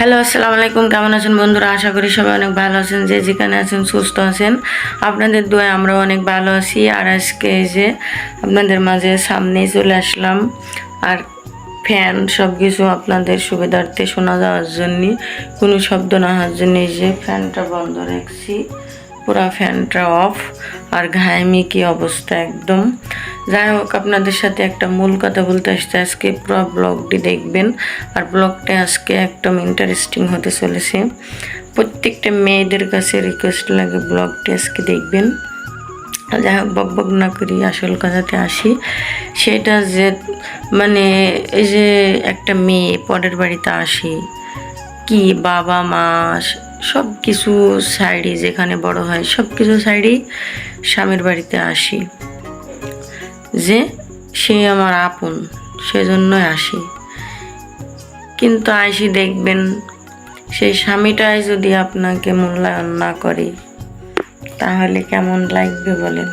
Hello আসসালামু আলাইকুম। কেমন আছেন বন্ধুরা? আশা করি সবাই অনেক ভালো আছেন। যে যেখানে আছেন, সুস্থ আছেন। আপনাদের দোয়ায় আমরা অনেক ভালো আছি। আর আজকে যে আপনাদের মাঝে সামনে চলে আসলাম। আর ফ্যান সব কিছু আপনাদের সুবিধার্থে শোনা যাওয়ার জন্য। কোনো শব্দ না হওয়ার জন্য যে ফ্যানটা বন্ধ রাখছি। পুরা ফ্যানটা অফ আর ঘাইমি কি অবস্থা একদম। যাই হোক, আপনাদের সাথে একটা মূল কথা বলতে আসতে আজকে পুরো ব্লগটি দেখবেন আর ব্লগটা আজকে একদম ইন্টারেস্টিং হতে চলেছে। প্রত্যেকটা মেয়েদের কাছে রিকোয়েস্ট লাগে ব্লগটি আজকে দেখবেন। যাই হোক, বক বক না করি, আসল কথাতে আসি। সেটা যে মানে এই যে একটা মেয়ে পরের বাড়িতে আসি, কি বাবা মা সব কিছু সাইডে যেখানে বড় হয় সব কিছু সাইডেই স্বামীর বাড়িতে আসি। যে সে আমার আপন, সেজন্যই আসি। কিন্তু আসি দেখবেন, সেই স্বামীটাই যদি আপনাকে মূল্যায়ন না করে, তাহলে কেমন লাগবে বলেন?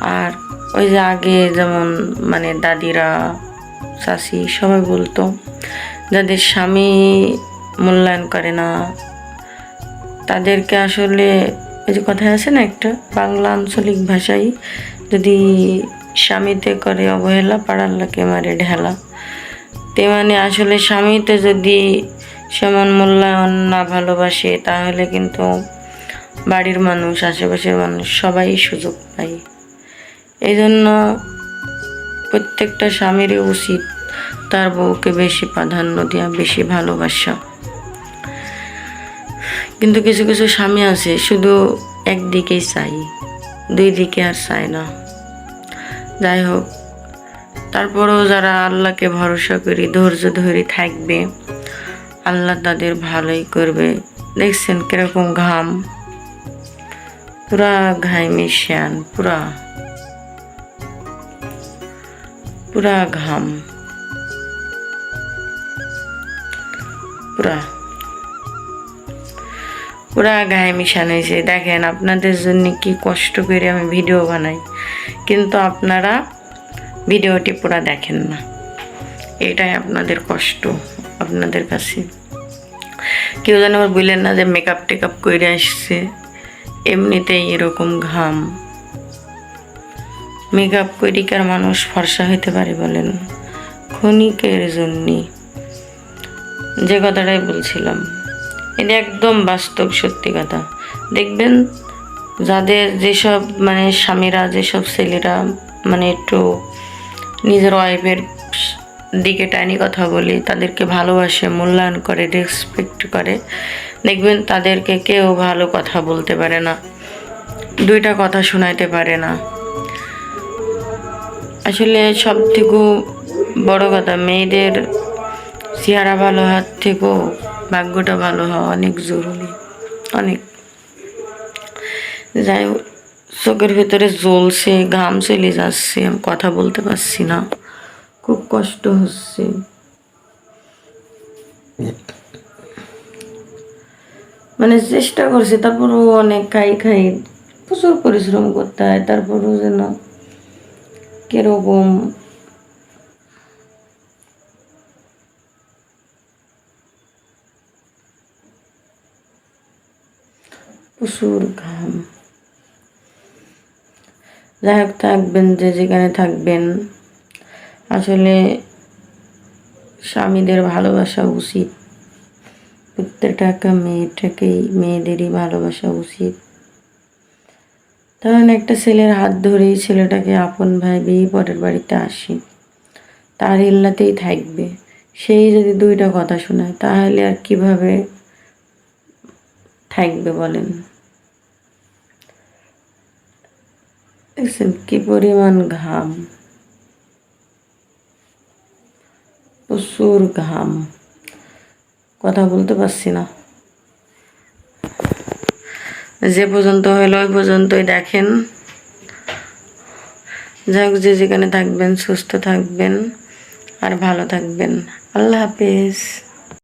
আর ওই যে আগে যেমন মানে দাদিরা চাষি সবাই বলতো, যাদের স্বামী মূল্যায়ন করে না। তাদেরকে আসলে এই যে কথায় আছে না একটা, বাংলা আঞ্চলিক ভাষায় যদি স্বামীতে করে অবহেলা পাড়ার লোকে মারে ঢেলা। তে মানে আসলে স্বামীতে যদি সেমন মূল্যায়ন না ভালোবাসে, তাহলে কিন্তু বাড়ির মানুষ, আশেপাশের মানুষ সবাই সুযোগ পায়। এই জন্য প্রত্যেকটা স্বামীরই উচিত তার বউকে বেশি প্রাধান্য দেওয়া বেশি ভালোবাসা। কিন্তু কিছু কিছু স্বামী আছে, শুধু একদিকেই চাই, দুই দিকে আর চায় না। যাই হোক, তারপরেও যারা আল্লাহকে ভরসা করি, ধৈর্য ধরে থাকবে, আল্লাহ তাদের ভালোই করবে। দেখছেন কীরকম ঘাম? পুরা ঘাইমি শ্যান, পুরা। পুরা ঘাম। পুরা। পুরা গায়ে মিশানো হয়েছে। দেখেন, আপনাদের জন্য কি কষ্ট করে আমি ভিডিও বানাই। কিন্তু আপনারা ভিডিওটি পুরা দেখেন না। এটাই আপনাদের কষ্ট, আপনাদের কাছে। কেউ যেন আবার বললেন না যে মেকআপ টেকআপ করে আসছে। এমনিতেই এরকম ঘাম। মেকআপ করিকার মানুষ ফর্সা হইতে পারে বলেন? ক্ষণিকের জন্যে। যে কথাটাই বলছিলাম। এটা একদম বাস্তব, সত্যি কথা। দেখবেন যাদের যেসব মানে স্বামীরা, যেসব ছেলেরা মানে একটু নিজের ওয়াইফের দিকে টাইনি কথা বলি, তাদেরকে ভালোবাসে, মূল্যায়ন করে রেসপেক্ট করে, দেখবেন তাদেরকে কেউ ভালো কথা বলতে পারে না, দুইটা কথা শোনাইতে পারে না। আসলে সব থেকে বড় কথা, মেয়েদের চেহারা ভালো হওয়ার থেকেও ভাগ্যটা ভালো হওয়া অনেক জরুরি, অনেক। যাই হোক, চোখের ভেতরে জ্বলছে, ঘাম চলে যাচ্ছে, আমি কথা বলতে পারছি না, খুব কষ্ট হচ্ছে। মানে চেষ্টা করছি, তারপরও অনেক খাই খাই, প্রচুর পরিশ্রম করতে হয়, তারপরও যেন কীরকম প্রচুর ঘাম। যাই হোক থাকবেন যে যেখানে থাকবেন। আসলে স্বামীদের ভালোবাসা উচিত। প্রত্যেকটা মেয়েটাকেই, মেয়েদেরই ভালোবাসা উচিত। কারণ একটা ছেলের হাত ধরেই ছেলেটাকে আপন ভাই বিয়ে পরের বাড়িতে আসি, তার ইল্লাতেই থাকবে। সেই যদি দুইটা কথা শোনায়, তাহলে আর কীভাবে থাকবে বলেন? দেখছেন কি পরিমাণ ঘাম? প্রচুর ঘাম। কথা বলতে পারছি না। যে পর্যন্ত হলো ওই পর্যন্তই দেখেন। যাই হোক, যে যেখানে থাকবেন, সুস্থ থাকবেন আর ভালো থাকবেন। আল্লাহ হাফিজ।